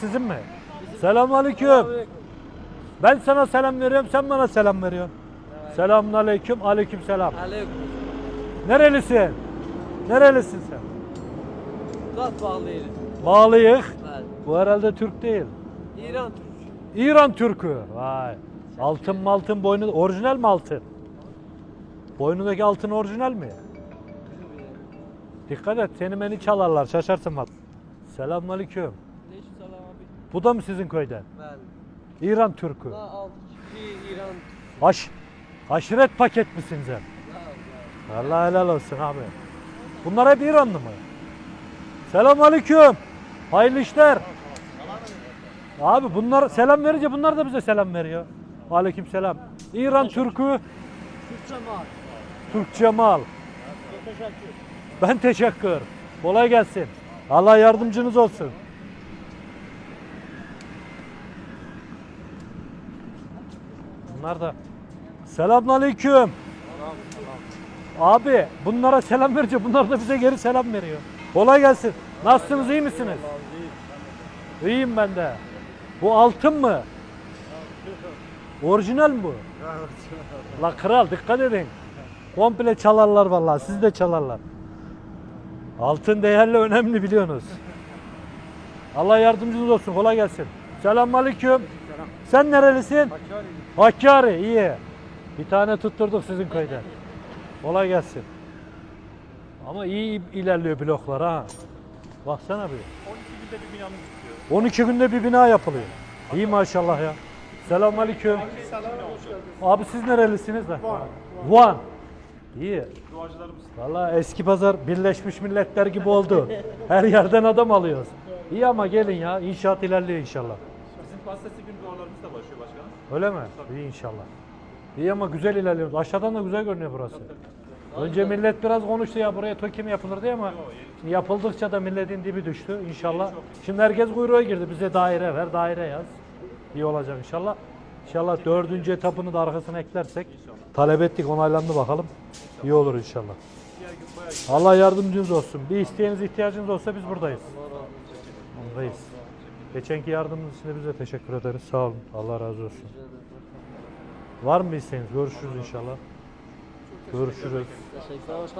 Sizin mi? Selamünaleyküm. Ben sana selam veriyorum, sen bana selam veriyorsun. Selamünaleyküm, aleyküm selam. Aleyküm. Nerelisin? Nerelisin sen? Zat bağlıyız. Bağlıyık. Bu herhalde Türk değil. İran Türk. İran Türkü. Vay. Altın maltın boynu orijinal mi altın? Boynundaki altın orijinal mi? Dikkat et seni beni çalarlar şaşarsın bak. Selamünaleyküm. Bu da mı sizin köyden? Ben. İran Türkü. İki İran. Aş aşiret paket misin sen? La la. Allah helal olsun abi. Bunlar hep İranlı mı? Selamünaleyküm. Hayırlı işler. Abi bunlar selam verince bunlar da bize selam veriyor. Aleyküm selam. İran Türkü, Türkçe mal. Türkçe mal. Ben teşekkür. Kolay gelsin. Allah yardımcınız olsun. Bunlar da. Selamünaleyküm. Abi bunlara selam verince bunlar da bize geri selam veriyor. Kolay gelsin. Nasılsınız iyi misiniz? İyiyim ben de. Bu altın mı? Orijinal mi bu? La kral dikkat edin. Komple çalarlar vallahi. Siz de çalarlar. Altın değerli önemli biliyorsunuz. Allah yardımcınız olsun. Kolay gelsin. Selamünaleyküm. Sen nerelisin? Hakkari. iyi. Bir tane tutturduk sizin köyden. Kolay gelsin. Ama iyi ilerliyor bloklar ha. Baksana bir. 12 günde bir binamız bitiyor. 12 günde bir bina yapılıyor. İyi maşallah ya. Selamünaleyküm. Abi siz nerelisiniz de? Van. Van. İyi. Duacılarımız Valla eski pazar Birleşmiş Milletler gibi oldu. Her yerden adam alıyoruz. İyi ama gelin ya. İnşaat ilerliyor inşallah. Bizim pastası gün dualarımız da başlıyor başkanım. Öyle mi? İyi inşallah. İyi ama güzel ilerliyoruz. Aşağıdan da güzel görünüyor burası. Önce millet biraz konuştu ya buraya TOKİ mi yapılır diye ama yapıldıkça da milletin dibi düştü inşallah. Şimdi herkes kuyruğa girdi. Bize daire ver, daire yaz. İyi olacak inşallah. İnşallah dördüncü etapını da arkasına eklersek talep ettik onaylandı bakalım. İyi olur inşallah. Allah yardımcınız olsun. Bir isteğiniz ihtiyacınız olsa biz buradayız. Buradayız. Geçenki yardımınız için de bize teşekkür ederiz. Sağ olun. Allah razı olsun. Var mı bir isteğiniz? Görüşürüz inşallah. Görüşürüz.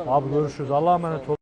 Abi görüşürüz. Allah'a emanet ol.